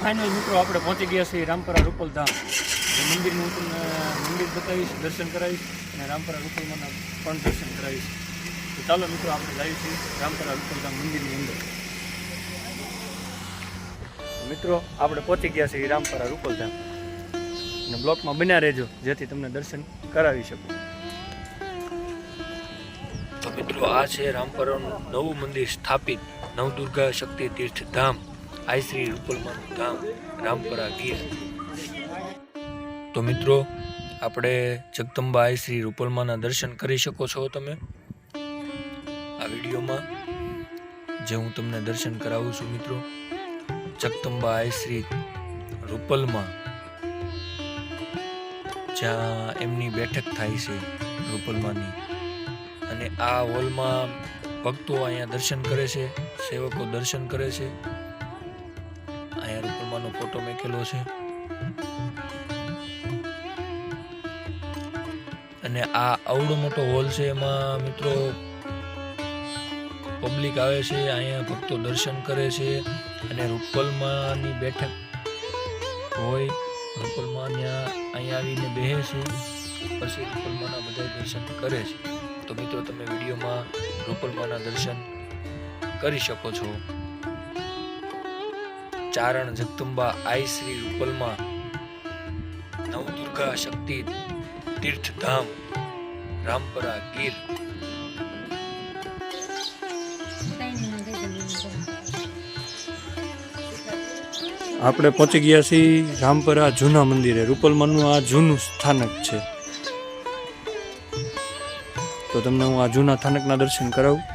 Final મિત્રો, આપણે પહોંચી ગયા છીએ રામપરા રૂપલ ધામ. મંદિરનું હું મંદિર બતાવીશ, દર્શન કરાવીશ અને રામપરા રૂપલમાંના પણ દર્શન કરાવીશ. તો ચાલો મિત્રો, આપણે જઈએ છીએ રામપરા રૂપલ ધામ મંદિરની અંદર. મિત્રો, આપણે પહોંચી ગયા છીએ રામપરા રૂપલ ધામ. અને બ્લોકમાં બન્યા રહેજો, જેથી તમને દર્શન કરાવી શકું. તો મિત્રો, આ છે રામપરાનું નવું મંદિર સ્થાપિત. નવદુર્ગા શક્તિ તીર્થ ધામ. આઈ શ્રી રૂપલમાનું ગામ રામપરા ગીર. તો મિત્રો, આપણે જગદંબા આઈ શ્રી રૂપલમાના દર્શન કરી શકો છો તમે. આ વિડીયોમાં જે હું તમને દર્શન કરાવું છું મિત્રો, જગદંબા આઈ શ્રી રૂપલમાં જ્યાં એમની બેઠક થાય છે રૂપલમાની. અને આ હોલમાં ભક્તો અહીંયા દર્શન કરે છે, સેવકો દર્શન કરે છે. અહીંયા રૂપલમાનો ફોટો મેકેલો છે. અને આ અવડો મોટો હોલ છે એમાં મિત્રો પબ્લિક આવે છે, અહીંયા ભક્તો દર્શન કરે છે અને રૂપલમાની બેઠક હોય, રૂપલમાં અહીંયા આવીને બેસે છે, પછી રૂપલમાના બધા દર્શન કરે છે. તો મિત્રો તમે વિડીયોમાં રૂપલમાના દર્શન કરી શકો છો. ચારણ જગદંબા આઈ શ્રી રૂપલમાં નવદુર્ગા શક્તિ તીર્થધામ રામપરા ગીર. આપણે પહોંચી ગયા છીએ રામપરા જૂના મંદિરે. રૂપલમાનું આ જૂનું સ્થાનક છે. તો તમને હું આ જૂના સ્થાનકના દર્શન કરાવું.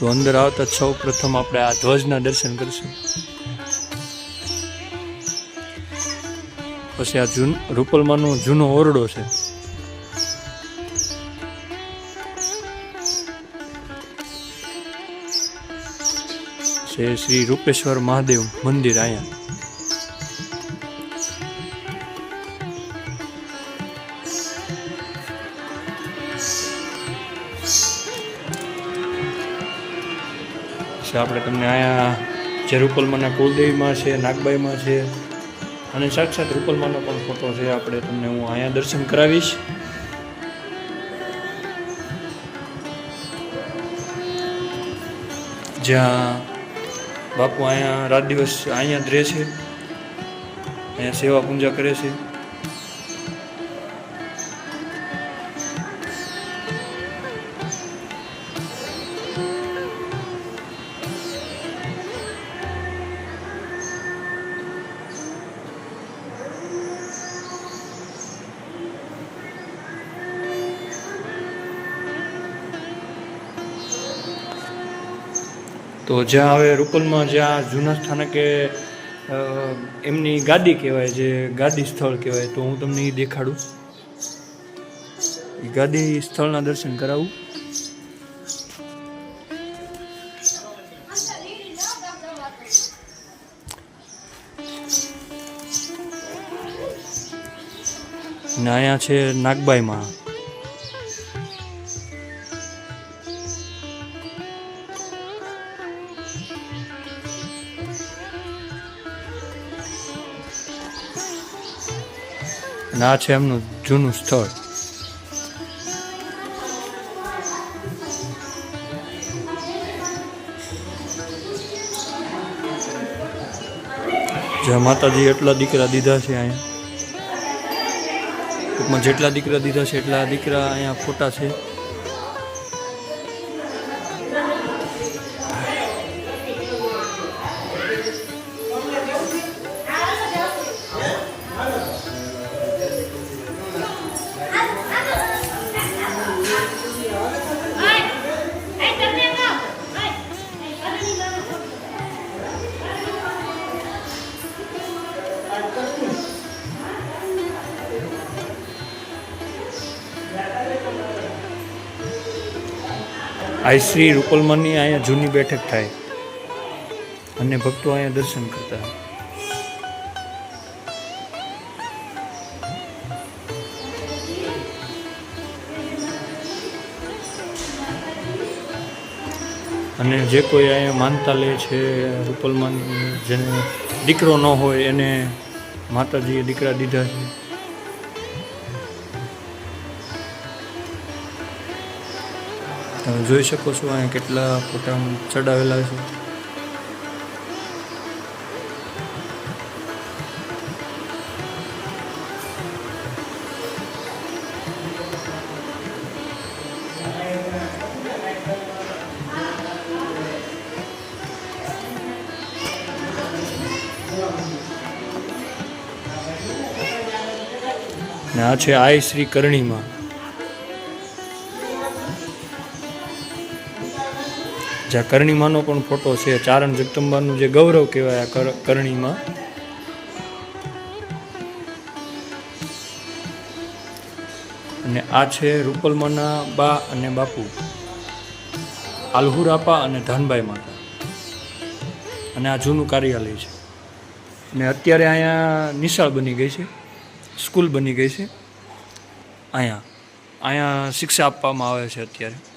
તો અંદર આવતા સૌ પ્રથમ આપણે આ ધ્વજના દર્શન કરીશું. પછી આ જૂન, રૂપલમાનો જૂનો ઓરડો છે. છે શ્રી રૂપેશ્વર મહાદેવ મંદિર અહીંયા. છે. આપણે તમને અહીંયા જે રૂપલમાના કુલદેવીમાં છે, નાગબાઈમાં છે, અને સાક્ષાત રૂપલમાનો પણ ફોટો છે. આપણે તમને હું અહીંયા દર્શન કરાવીશ. જ્યાં બાપુ અહીંયા રાત દિવસ અહીંયા જ રહે છે. અહીંયા સેવા પૂજા કરે છે. તો જ્યાં હવે રૂપલમાં જ્યાં જૂના સ્થાનકે એમની ગાદી કહેવાય જે ગાદી સ્થળ કહેવાય, તો હું તમને એ દેખાડું. એ ગાદી સ્થળના દર્શન કરાવું. ને અહીંયા છે નાગબાઈમાં. અને આ છે એમનું જૂનું સ્થળ જ્યાં માતાજી એટલા દીકરા દીધા છે અહીંયા. ટૂંકમાં જેટલા દીકરા દીધા છે એટલા દીકરા અહીંયા ફોટા છે. આઈ શ્રી રૂપલમની અહીંયા જૂની બેઠક થાય. અને ભક્તો અહીંયા દર્શન કરતા અને જે કોઈ અહીંયા માનતા લે છે રૂપલમાની જેને દીકરો ન હોય, એને માતાજીએ દીકરા દીધા છે. તમે જોઈ શકો છો અહીંયા કેટલા ફોટા ચડાવેલા છે. ને આ છે આઈ શ્રી કરણીમાં. જ્યાં કરણીમાંનો પણ ફોટો છે, ચારણ જગદંબાનું જે ગૌરવ કહેવાય આ કરણીમાં. અને આ છે રૂપલમાના બા અને બાપુ. આલ્હુરાપા અને ધાનબાઈ માતા. અને આ જૂનું કાર્યાલય છે. અને અત્યારે અહીંયા નિશાળ બની ગઈ છે, સ્કૂલ બની ગઈ છે. અહીંયા અહીંયા શિક્ષા આપવામાં આવે છે અત્યારે.